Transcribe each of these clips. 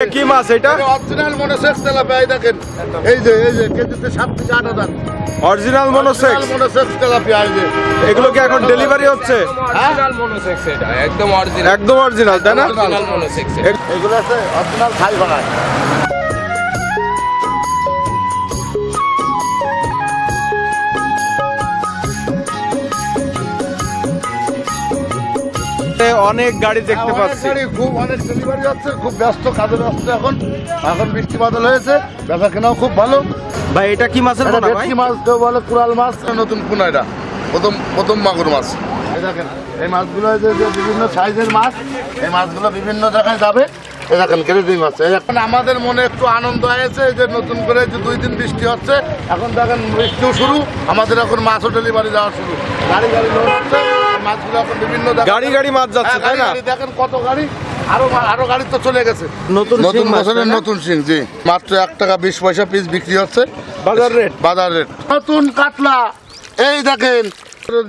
কি মাছ এটা? Original monosex tilapia দেখেন। এই যে এই যে কেজিতে সাত থেকে আট হাজার। অরিজিনাল মনোসেক্স মনোসেক্স তেলাপিয়া এই যে। এগুলো কি এখন ডেলিভারি হচ্ছে? অরিজিনাল মনোসেক্স এটা একদম অরিজিনাল একদম অরিজিনাল তাই না? অরিজিনাল এগুলো আছে অরিজিনাল খাই বানায় অনেক গাড়ি দেখতে পাচ্ছি। খুব অনেক ডেলিভারি হচ্ছে খুব ব্যস্ত কাজে ব্যস্ত এখন। এখন বৃষ্টি বাদল হয়েছে বেচা কেনাও খুব ভালো। ভাই এটা কি মাছের পোনা ভাই? মাছ কেউ বলে কুড়াল মাছ নতুন পোনা এটা। প্রথম প্রথম মাগুর মাছ। এই দেখেন এই মাছগুলো যে বিভিন্ন সাইজের মাছ এই মাছগুলো বিভিন্ন জায়গায় যাবে। এই দেখেন কেরেদি মাছ। এখন আমাদের মনে একটু আনন্দ হয়েছে যে নতুন করে যে দুই দিন বৃষ্টি হচ্ছে। এখন দেখেন বৃষ্টিও শুরু আমাদের এখন মাছও ডেলিভারি যাওয়া শুরু। গাড়ি গাড়ি লোড হচ্ছে। মাছগুলো এখন বিভিন্ন গাড়ি গাড়ি মাছ যাচ্ছে হ্যাঁ, তাই না? দেখেন কত গাড়ি। আরও আরও গাড়ি তো চলে গেছে। নতুন নতুন বছরের নতুন সিং জি। মাত্র এক টাকা বিশ পয়সা পিস বিক্রি হচ্ছে। বাজার রেট বাজার রেট নতুন কাতলা। এই দেখেন।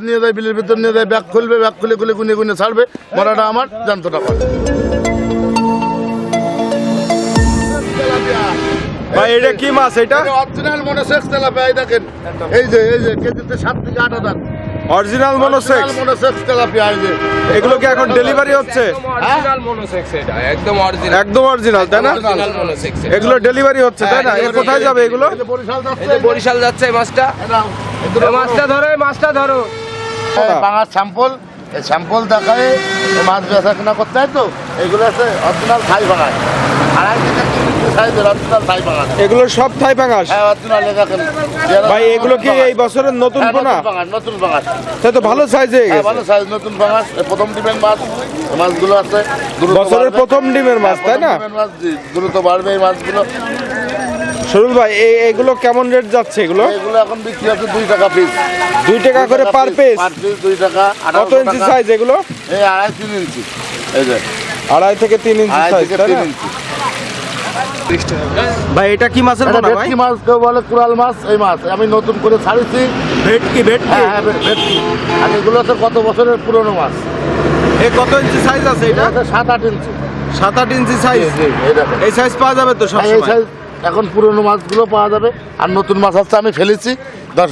নিয়ে যায় বিলের ভিতর নিয়ে যায় ব্যাগ খুলবে ব্যাগ খুলে খুলে গুনে গুনে ছাড়বে। মরাটা আমার জানতো টাকা ভাই এটা কি মাছ এটা? অরিজিনাল মনোসেক্স তেলাপিয়া এই দেখেন। এই যে এই যে কেজিতে সাত থেকে আট হাজার। অরিজিনাল মনোসেক্স মনোসেক্স তেলাপিয়া এই যে। এগুলো কি এখন ডেলিভারি হচ্ছে? অরিজিনাল মনোসেক্স এটা একদম অরিজিনাল একদম অরিজিনাল তাই না? অরিজিনাল মনোসেক্স এগুলো ডেলিভারি হচ্ছে তাই না? এ কোথায় যাবে এগুলো? এই যে বরিশাল এই যাচ্ছে যে বরিশাল যাচ্ছে এই মাছটা। এই মাছটা ধরো এই মাছটা ধরো। বাংলার স্যাম্পল এই স্যাম্পল দেখায় মাছ বেচা কেনা করতে হয় তো এগুলো আছে অরিজিনাল থাই বানায় আড়াই এগুলো সব থাই পাঙাশ হ্যাঁ ভাই এগুলো কি এই বছরের নতুন হ্যাঁ, পোনা? নতুন বাঙাল তাই তো ভালো সাইজ হয়ে গেছে। ভালো সাইজ নতুন প্রথম ডিমের মাছ মাছগুলো আছে বছরের প্রথম ডিমের মাছ তাই না? প্রথম ডিমের মাছ জি, দ্রুত বাড়বে এই মাছগুলো। সরুল ভাই এই এগুলো কেমন রেট যাচ্ছে এগুলো? এগুলো এখন বিক্রি হচ্ছে দুই টাকা পিস দুই টাকা করে পার পিস পার পিস দুই টাকা কত ইঞ্চি সাইজ এগুলো? এই আড়াই তিন ইঞ্চি এই যে। আড়াই থেকে তিন ইঞ্চি আড়াই সাইজ তাই না? ইঞ্চি ভাই এটা কি মাছের পোনা ভাই? মাছ কেউ বলে কুড়াল মাছ এই মাছ। আমি নতুন করে ছাড়িছি। ভেটকি ভেটকি? হ্যাঁ হ্যাঁ ভেটকি আর এগুলো হচ্ছে কত বছরের পুরনো মাছ? এই কত ইঞ্চি সাইজ আছে এটা? সাত আট ইঞ্চি। সাত আট ইঞ্চি সাইজ এই সাইজ পাওয়া যাবে তো সব হ্যাঁ, এই সাইজ এখন পুরনো মাছগুলো পাওয়া যাবে। আর নতুন মাছ হচ্ছে আমি ফেলেছি। দশ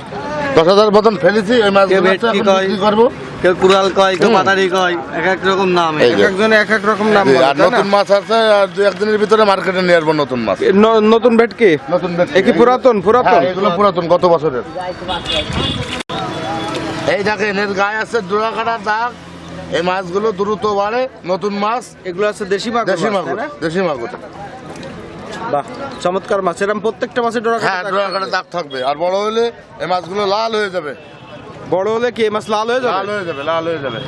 দশ হাজার মতন ফেলেছি। এই মাছগুলো কয়। বিক্রি করব। কেউ কুড়াল কয় কেউ। পাতারি কয় এক এক রকম নাম এক। একজনে এক এক রকম নাম বলে, আর তাই না? নতুন মাছ আছে আর দু একদিনের ভিতরে মার্কেটে নিয়ে আসব নতুন মাছ ন- নতুন ভেটকি নতুন এ কি পুরাতন পুরাতন হ্যাঁ, এগুলো পুরাতন গত বছরের এই দেখেন এর গায়ে আছে ডোরা কাটার দাগ এই মাছগুলো দ্রুত বাড়ে নতুন মাছ এগুলো আছে দেশি মাগুর দেশি মাছ, মাগুর তাই না? দেশি মাগুর বাহ চমৎকার মাছ এরকম প্রত্যেকটা মাছের ডোরা হ্যাঁ কাটা ডোরা থাকবে। কাটার দাগ থাকবে আর বড় হলে এই মাছগুলো লাল হয়ে যাবে বড় হলে কি মাছ লাল হয়ে যাবে? লাল হয়ে যাবে লাল হয়ে যাবে।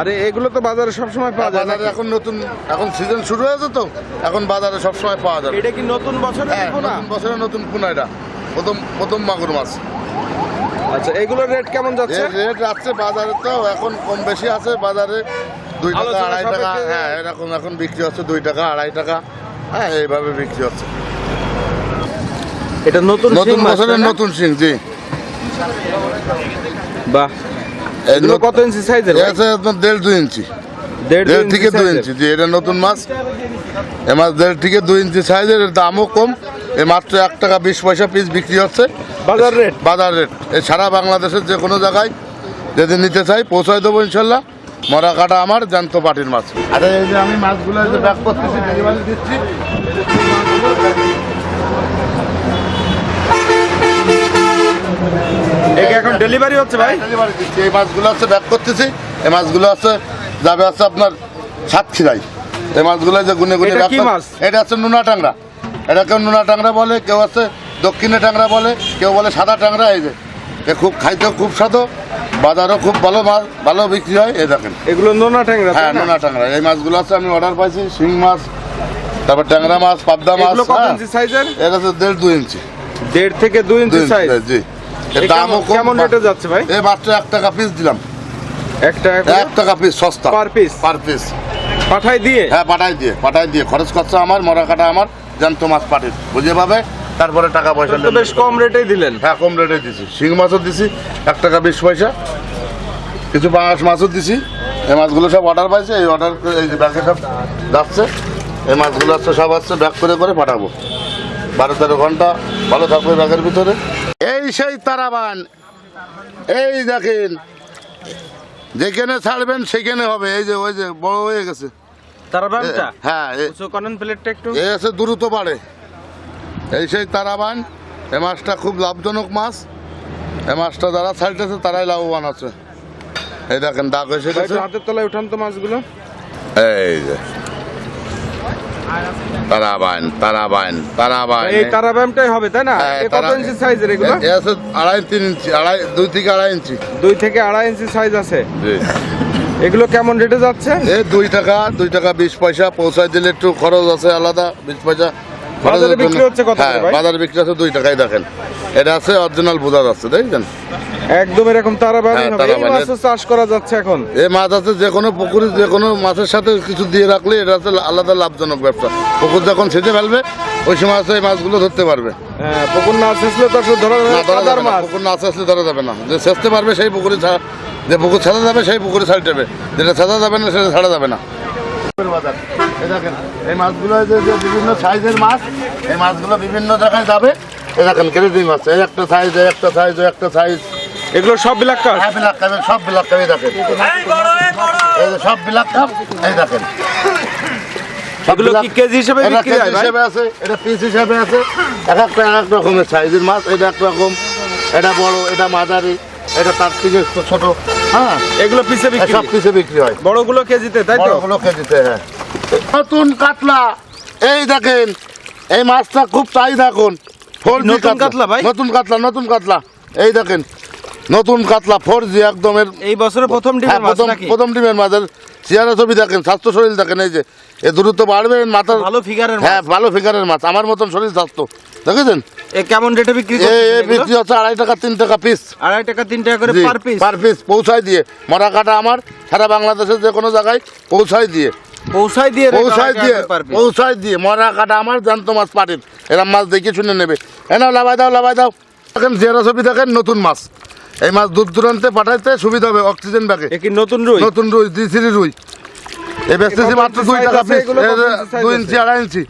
আরে এগুলো তো বাজারে সবসময় পাওয়া যায় না বাজারে এখন নতুন এখন সিজন শুরু হয়েছে তো এখন বাজারে সবসময় পাওয়া যাবে। এটা কি নতুন বছরের হ্যাঁ পোনা? নতুন বছরে নতুন পোনা এটা। প্রথম প্রথম মাগুর মাছ। আচ্ছা এগুলোর রেট কেমন যাচ্ছে? রেট আছে বাজারে তো এখন কম বেশি আছে বাজারে। দুই টাকা আড়াই টাকা হ্যাঁ এরকম এখন বিক্রি হচ্ছে দুই টাকা আড়াই টাকা। হ্যাঁ এইভাবে বিক্রি হচ্ছে। এটা নতুন নতুন বছরের নতুন সিং জি। বাহ। এগুলো কত ইঞ্চি সাইজের আছে আপনার দেড় দুই ইঞ্চি দেড় দেড় থেকে দুই ইঞ্চি জি এটা নতুন মাছ এ মাছ দেড় থেকে দুই ইঞ্চি সাইজের দামও কম। এ মাত্র এক টাকা বিশ পয়সা পিস বিক্রি হচ্ছে। বাজার রেট বাজার রেট এ সারা বাংলাদেশের যে কোনো জায়গায় যদি নিতে চাই পৌঁছায় দেবো ইনশাল্লাহ। মরা কাটা আমার জ্যান্ত পাটির মাছ। আরে এই যে আমি মাছগুলো যে ব্যাক করতেছি ডেলিভারি দিচ্ছি। এই কি এখন ডেলিভারি হচ্ছে ভাই? ডেলিভারি দিচ্ছি। এই মাছগুলো আছে ব্যাক করতেছি। এই মাছগুলো আছে যাবে আছে আপনার সাতক্ষীরাই এই মাছগুলো যে গুনে গুনে এটা মাছ? এটা আছে নোনা টাংরা। এটা কেউ নোনা টাংরা বলে কেউ আছে দক্ষিণে টাংরা বলে কেউ বলে সাদা টাংরা। এই যে এ খুব খাইতেও খুব স্বাদ বাজারও খুব ভালো মাছ ভালো বিক্রি হয়। এই দেখেন। এগুলো নোনা ট্যাংরা হ্যাঁ নোনা ট্যাংরা এই মাছগুলো আছে আমি অর্ডার পাইছি শিং মাছ তারপর ট্যাংরা মাছ পাবদা মাছ এগুলো কত হ্যাঁ। ইঞ্চি সাইজের এটা আছে দেড় দুই ইঞ্চি। দেড় থেকে দুই ইঞ্চি সাইজ জি। এ দামও কেমন- কম কেমন রেটে যাচ্ছে ভাই? এই মাত্র এক টাকা পিস দিলাম। এক টাকা এক টাকা পিস সস্তা। পার পিস পার পিস পাঠাই দিয়ে? হ্যাঁ পাঠাই দিয়ে পাঠাই দিয়ে। খরচ খরচা আমার মরা কাটা আমার জ্যান্ত মাছ পাঠিয়ে। বুঝে পাবে? তারপরে টাকা পয়সা তো বেশ কম রেটেই দিলেন। হ্যাঁ কম রেটে দিছি। শিং মাছও দিছি এক টাকা বিশ পয়সা। কিছু পাঙাশ মাছও দিছি। এই মাছগুলো সব অর্ডার পাইছে এই অর্ডার এই যে ব্যাগে সব যাচ্ছে। এই মাছগুলো আছে সব আছে ব্যাগ করে করে পাঠাবো। বারো তেরো ঘণ্টা ভালো থাকবে ব্যাগের ভিতরে। এই সেই তারাবান। এই দেখেন যেখানে ছাড়বেন সেখানে হবে। এই যে ওই যে বড় হয়ে গেছে। তারা হ্যাঁ এ- প্লেটটা একটু? এ আছে দ্রুত বাড়ে। এই সেই তারাবান মাছটা খুব লাভজনক মাছ। এই মাছটা যারা ছাড়তেছে তারাই লাভবান আছে। এই দেখেন দাগ এসে গেছে। হাতের তলায় উঠান তো মাছগুলো। এই যে। তারাবান তারাবান তারাবান এই তারা ব্যায়ামটাই হবে তাই না? হ্যাঁ, কত ইঞ্চি সাইজের এগুলো? আছে আড়াই তিন ইঞ্চি আড়াই দুই থেকে আড়াই ইঞ্চি। দুই থেকে আড়াই ইঞ্চি সাইজ আছে। এগুলো কেমন রেটে যাচ্ছে? এ দুই টাকা দুই টাকা বিশ পয়সা পৌঁছায় দিলে একটু খরচ আছে আলাদা বিশ পয়সা। বাজারে বিক্রি হচ্ছে কত হ্যাঁ বাজারে বিক্রি আছে দুই টাকাই দেখেন। এটা আছে অরিজিনাল বোঝা যাচ্ছে দেখছেন? একদম এরকম তারা হ্যাঁ, এই ব্যায়ামের- চাষ করা যাচ্ছে এখন। এই মাছ আছে যে কোনো পুকুরে যে কোনো মাছের সাথে কিছু দিয়ে রাখলে এটা হচ্ছে আলাদা লাভজনক ব্যবসা। পুকুর যখন ছেঁচে ফেলবে ওই সময় আছে এই মাছগুলো ধরতে পারবে। হ্যাঁ, পুকুর না শেষলে তো আসলে ধরা যাবে না মাছ। পুকুর না আস্তে ধরা যাবে না। যে ছেঁচতে পারবে সেই পুকুরে যে পুকুর ছাড়া যাবে সেই পুকুরে ছাড়তে হবে যেটা ছাড়া যাবে না সেটা ছাড়া যাবে না। এই দেখেন এই মাছগুলো যে যে বিভিন্ন সাইজের মাছ এই মাছগুলো বিভিন্ন জায়গায় যাবে। এই দেখেন কেরেদি মাছ এই একটা সাইজ এই একটা সাইজ এই একটা সাইজ এগুলো সব বিলাক কাঠ হ্যাঁ বিলাক কাপ সব বিলাক কাপ এই দেখেন। এই সব বিলাক কাপ এই দেখেন। এগুলো কি কেজি হিসেবে এটা বিক্রি হয় ভাই? হিসেবে আছে এটা পিস হিসেবে আছে। এক একটা এক এক রকমের সাইজের মাছ এটা এক রকম। এটা বড় এটা মাঝারি এটা তার থেকে একটু ছোট। হ্যাঁ। এগুলো পিসে বিক্রি সব পিসে বিক্রি হয়। বড়গুলো কেজিতে তাই তো? বড়গুলো কেজিতে হ্যাঁ। নতুন কাতলা। এই দেখেন এই মাছটা খুব চাহিদা এখন। নতুন কাতলা। ভাই? নতুন কাতলা নতুন কাতলা। এই দেখেন নতুন কাতলা ফোর জি একদম এই বছরে প্রথম হ্যাঁ ডিমের মাছ প্রথম নাকি? প্রথম ডিমের মাছের চেয়ারা ছবি দেখেন স্বাস্থ্য শরীর দেখেন এই যে এ দ্রুত বাড়বে মাথার ভালো ফিগারের হ্যাঁ ভালো ফিগারের মাছ। আমার মতন শরীর স্বাস্থ্য। দেখেছেন? এ কেমন রেটে বিক্রি করছেন বিক্রি হচ্ছে আড়াই টাকা তিন টাকা পিস আড়াই টাকা তিন টাকা করে পার পিস পার পিস পৌঁছায় দিয়ে। মরা কাটা আমার সারা বাংলাদেশের যে কোনো জায়গায় পৌঁছায় দিয়ে। পৌঁছাই দিয়ে দিয়ে দিয়ে মরা কাটা আমার মাছ পাটির এরম মাছ দেখে শুনে নেবে। লাভাই দাও লাভাই দাও। দেখেন জেরা ছবি দেখেন নতুন মাছ। এই মাছ দূর দূরান্তে পাঠাইতে সুবিধা হবে অক্সিজেন ব্যাগে। নতুন রুই? নতুন রুই দি থ্রি রুই। এই বেচতেছি কত মাত্র দুই টাকা পিস দুই ইঞ্চি আড়াই ইঞ্চি।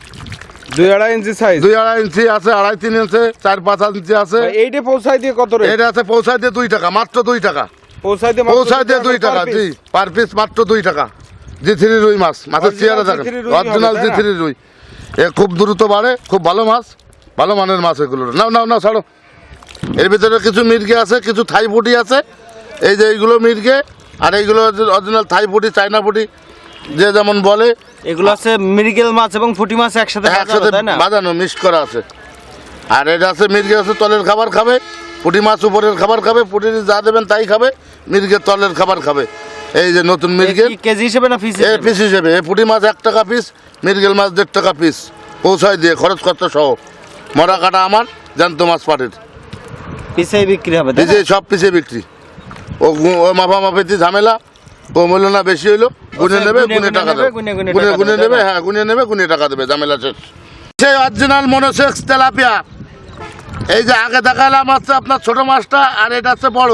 দুই আড়াই ইঞ্চি সাইজ দুই আড়াই ইঞ্চি আছে আড়াই তিন ইঞ্চি চার পাঁচ ইঞ্চি আছে। এইটা পৌঁছাই দিয়ে কত রেট এটা আছে পৌঁছায় দিয়ে দুই টাকা মাত্র দুই টাকা। পৌঁছাই দিয়ে দিয়ে দুই টাকা। জি পার পিস মাত্র দুই টাকা। জি থ্রি রুই মাছ মাছের চেহারা দেখেন অরিজিনাল তাই জি থ্রি রুই। এ খুব দ্রুত বাড়ে খুব ভালো মাছ ভালো মানের মাছ এগুলো। নাও নাও নাও ছাড়ো। এর ভিতরে কিছু মির্গে আছে কিছু থাই পুটি আছে। এই যে এইগুলো মির্গে আর এইগুলো অরিজিনাল থাই পুটি চাইনা পুটি যে যেমন বলে। এগুলো আছে মৃগেল মাছ এবং পুঁটি মাছ একসাথে একসাথে বাজানো, বাঁধানো মিক্স করা আছে। আর এটা আছে মির্গে আছে তলের খাবার খাবে। পুঁটি মাছ উপরের খাবার খাবে পুঁটি যা দেবেন তাই খাবে মির্গের তলের খাবার খাবে। এই যে নতুন কি কেজি হিসেবে না পিস পিস হিসেবে। এ পুঁটি মাছ এক টাকা পিস মিরগেল মাছ দেড় টাকা পিস। পৌঁছায় দিয়ে খরচ খরচা সহ। মরা কাটা আমার জ্যান্ত মাছ পাটের। পিসে বিক্রি হবে? যে সব পিসে বিক্রি। ও মাফা মাফিতে ঝামেলা। ও মূল্য না বেশি হইল গুনে নেবে গুনে টাকা দেবে। গুনে গুনে নেবে হ্যাঁ গুনে নেবে গুনে টাকা দেবে ঝামেলা শেষ। সেই অরিজিনাল মনোসেক্স তেলাপিয়া। এই যে আগে দেখালাম হচ্ছে আপনার ছোট মাছটা আর এটা হচ্ছে বড়।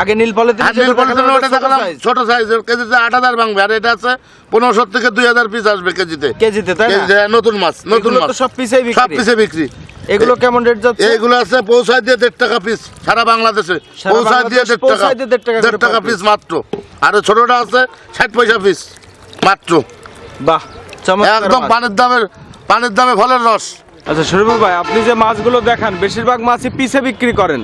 আগে নীল পলে আর নীল পলিথিনে ওটা দেখালাম ছোট সাইজের কেজিতে আট হাজার ভাঙবে আর এটা আছে পনেরোশো থেকে দুই হাজার পিস আসবে কেজিতে। কেজিতে তাই না? কেজিতে, নতুন মাছ নতুন মাছ। সব পিসেই সব বিক্রি। পিসে বিক্রি। এগুলো কেমন রেট যাচ্ছে? এইগুলো আছে পৌঁছায় দিয়ে দেড় টাকা পিস সারা বাংলাদেশে। পৌঁছায় দিয়ে দেড় টাকা দেড় টাকা পিস মাত্র। আর ছোটটা আছে ষাট পয়সা পিস মাত্র। বাহ একদম। পানির দামের পানির দামে ফলের রস। আচ্ছা শরীফুল ভাই আপনি যে মাছগুলো দেখান বেশিরভাগ মাছই পিসে বিক্রি করেন।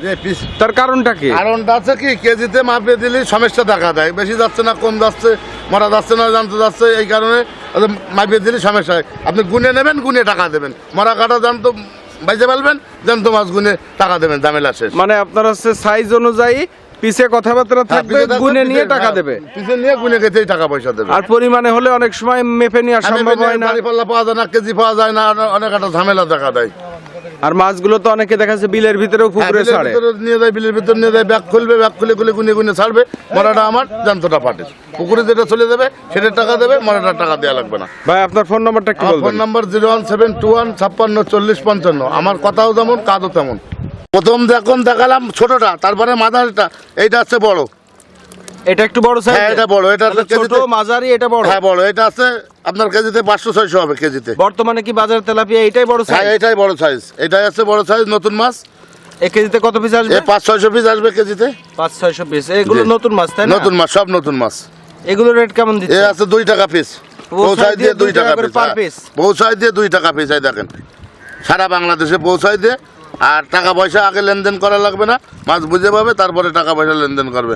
তার কারণটা কি? কারণটা আছে কি কেজিতে মাপিয়ে দিলে সমস্যা দেখা দেয়। বেশি যাচ্ছে না কম যাচ্ছে মরা যাচ্ছে না জানতে যাচ্ছে এই কারণে মাপিয়ে দিলে সমস্যা হয়। আপনি গুনে নেবেন গুনে টাকা দেবেন। মরা কাটা জানতো বাইজে ফেলবেন জানতো মাছ গুনে টাকা দেবেন ঝামেলা শেষ। মানে আপনার হচ্ছে সাইজ অনুযায়ী পিসে কথাবার্তা হ্যাঁ, থাকবে পিছে গুনে নিয়ে টাকা হ্যাঁ, দেবে। পিছে নিয়ে গুনে গেতেই টাকা পয়সা দেবে। আর পরিমাণে হলে অনেক সময় মেপে নেওয়া সম্ভব হয় না। পাওয়া যায় না কেজি পাওয়া যায় না অনেক একটা ঝামেলা দেখা দেয়। আর মাছগুলো তো অনেকে দেখা যাচ্ছে বিলের ভিতরেও হ্যাঁ, পুকুরে ছাড়ে। নিয়ে যায় বিলের ভিতরে নিয়ে যায় ব্যাগ খুলবে ব্যাগ খুলে খুলে গুনে গুনে ছাড়বে। মরাটা আমার জানতোটা পাটে পুকুরে যেটা চলে যাবে সেটার টাকা দেবে মরাটার টাকা দেওয়া লাগবে না। ভাই আপনার ফোন নাম্বারটা একটু আমার ফোন বলবেন number zero one seven two one ছাপ্পান্ন চল্লিশ পঞ্চান্ন। আমার কথাও যেমন কাজও তেমন। প্রথম যখন দেখালাম ছোটটা তারপরে মাথাটা এইটা হচ্ছে বড়। এটা একটু বড় সাইজ হ্যাঁ এটা বড় এটা ছোট মাঝারি এটা বড়। হ্যাঁ বড় এটা আছে আপনার কেজিতে পাঁচশো ছয়শো হবে কেজিতে। বর্তমানে কি বাজারে তেলাপিয়া এটাই বড় হ্যাঁ সাইজ এটাই বড় সাইজ এটাই আছে বড় সাইজ নতুন মাছ। এক কেজিতে কত পিস আসবে? এ পাঁচ ছয়শো পিস আসবে কেজিতে। পাঁচ ছয়শো পিস এগুলো নতুন মাছ তাই না? নতুন মাছ সব নতুন মাছ। এগুলো রেট কেমন এ আছে দুই টাকা পিস পৌঁছায় পৌঁছায় দিয়ে দুই টাকা পিস হ্যাঁ। পৌঁছায় দিয়ে দুই টাকা পিস এই দেখেন। সারা বাংলাদেশে পৌঁছায় দিয়ে আর টাকা পয়সা আগে লেনদেন করা লাগবে না। মাছ বুঝে পাবে, তারপরে টাকা পয়সা লেনদেন করবে।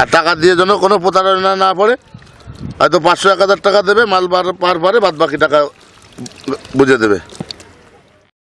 আর টাকা দিয়ে যেন কোনো প্রতারণা না পড়ে, হয়তো পাঁচশো, এক হাজার টাকা দেবে, মাল পার পারে বাদ বাকি টাকা বুঝে দেবে।